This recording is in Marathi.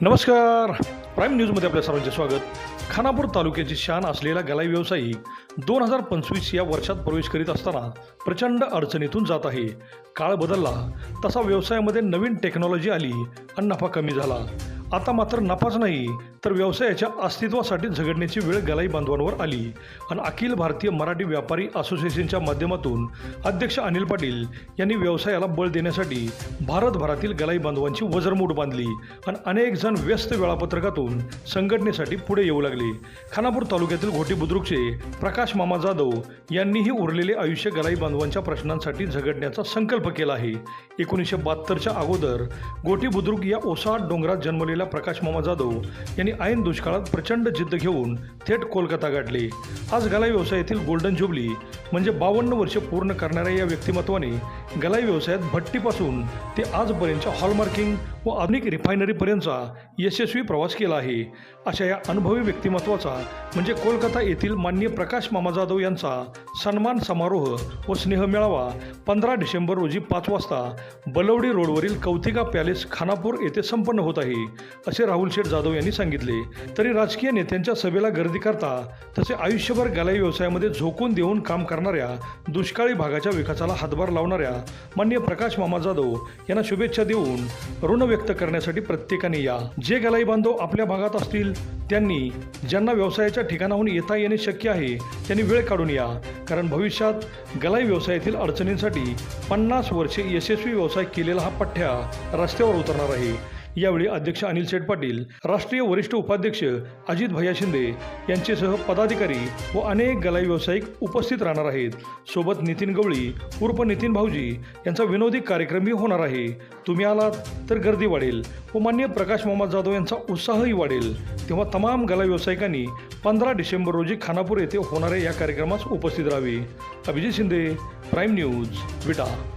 नमस्कार. प्राईम न्यूजमध्ये आपल्या सर्वांचे स्वागत. खानापूर तालुक्याची शान असलेला गलाई व्यावसायिक दोन हजार पंचवीस या वर्षात प्रवेश करीत असताना प्रचंड अडचणीतून जात आहे. काळ बदलला तसा व्यवसायामध्ये नवीन टेक्नॉलॉजी आली आणि नफा कमी झाला. आता मात्र नफाच नाही तर व्यवसायाच्या अस्तित्वासाठी झगडण्याची वेळ गलाई बांधवांवर आली. आणि अखिल भारतीय मराठी व्यापारी असोसिएशनच्या माध्यमातून अध्यक्ष अनिल पाटील यांनी व्यवसायाला बळ देण्यासाठी भारतभरातील गलाई बांधवांची वजरमूट बांधली आणि अनेक जण व्यस्त वेळापत्रकातून संघटनेसाठी पुढे येऊ लागले. खानापूर तालुक्यातील घोटी बुद्रुकचे प्रकाश मामा जाधव यांनीही उरलेले आयुष्य गलाई बांधवांच्या प्रश्नांसाठी झगडण्याचा संकल्प केला आहे. एकोणीसशे बहात्तरच्या अगोदर गोटी बुद्रुक या ओसाड डोंगरात जन्मलेल्या प्रकाश मामा जाधव यांनी ऐन दुष्काळात प्रचंड जिद्द घेऊन थेट कोलकाता गाठली. आज गलाई व्यवसायातील गोल्डन जुबली म्हणजे बावन्न वर्ष पूर्ण करणाऱ्या या व्यक्तिमत्वाने गलाई व्यवसायात भट्टीपासून ते आजपर्यंतच्या हॉलमार्किंग व आधुनिक रिफायनरीपर्यंतचा यशस्वी प्रवास केला आहे. अशा या अनुभवी व्यक्तिमत्वाचा म्हणजे कोलकाता येथील माननीय प्रकाश मामा जाधव यांचा सन्मान समारोह व स्नेह मेळावा पंधरा डिसेंबर रोजी पाच वाजता बलवडी रोडवरील कौतिका पॅलेस खानापूर येथे संपन्न होत आहे. असे राहुल शेठ जाधव यांनी सांगितले. तरी राजकीय नेत्यांच्या सभेला गर्दी करता तसे आयुष्यभर गलाई व्यवसायामध्ये झोकून देऊन काम करणाऱ्या दुष्काळी भागाच्या विकासाला हातभार लावणाऱ्या माननीय प्रकाश मामा जाधव यांना शुभेच्छा देऊन ऋण व्यक्त करण्यासाठी प्रत्येकाने या. जे गलाई बांधव आपल्या भागात असतील त्यांनी ज्यांना व्यवसायाच्या ठिकाणाहून येता येणे शक्य आहे त्यांनी वेळ काढून या. कारण भविष्यात गलाई व्यवसायातील अडचणींसाठी पन्नास वर्षे यशस्वी व्यवसाय केलेला हा पठ्ठ्या रस्त्यावर उतरणार आहे. यावेळी अध्यक्ष अनिल शेठ पाटील राष्ट्रीय वरिष्ठ उपाध्यक्ष अजित भैया शिंदे यांचेसह पदाधिकारी व अनेक गलाई व्यावसायिक उपस्थित राहणार आहेत. सोबत नितीन गवळी उर्फ नितीन भाऊजी यांचा विनोदी कार्यक्रमही होणार आहे. तुम्ही आलात तर गर्दी वाढेल व मान्य प्रकाश मोहम्मद जाधव यांचा उत्साहही वाढेल. तेव्हा तमाम गला व्यावसायिकांनी पंधरा डिसेंबर रोजी खानापूर येथे होणाऱ्या या कार्यक्रमास उपस्थित राहावे. Abhijit Shinde prime news Vita.